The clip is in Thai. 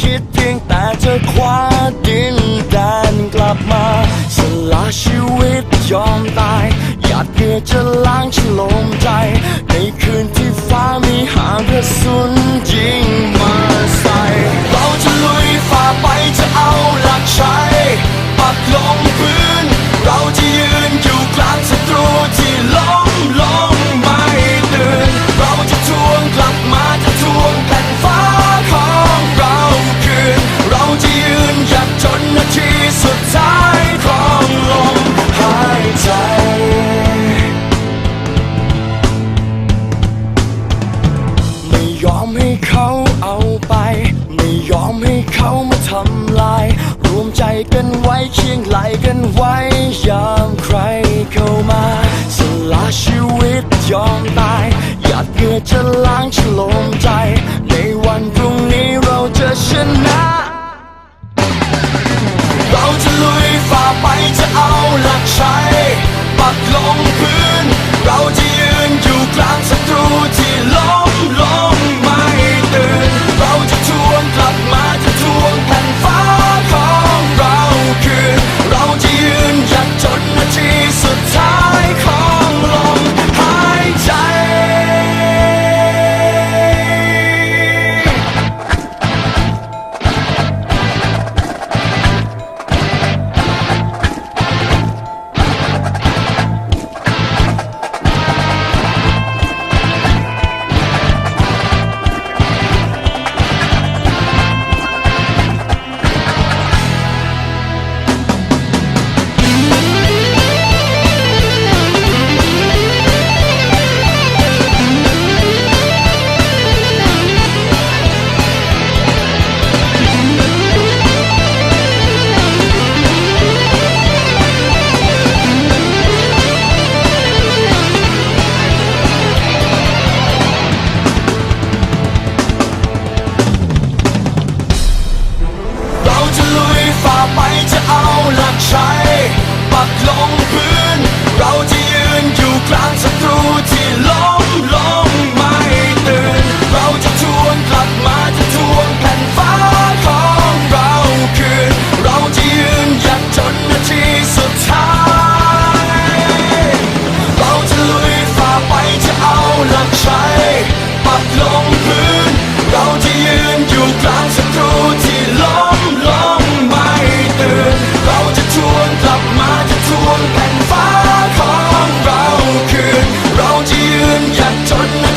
คิดเพียงแต่จะคว้าดินแดนกลับมา สละชีวิตยอมตายหยาดเหงื่อจะล้างฉลมใจ ในคืนที่ฟ้ามีหางกระสุน ม่ยอมให้เขาเอาไป ไม่ยอมให้เขามาทำลาย รวมใจกันไว้เคียงไหลกันไว้ ยามใครเข้ามาสละชีวิตยอมตาย หยาดเหงื่อจะล้างฉลม i'm Jordan.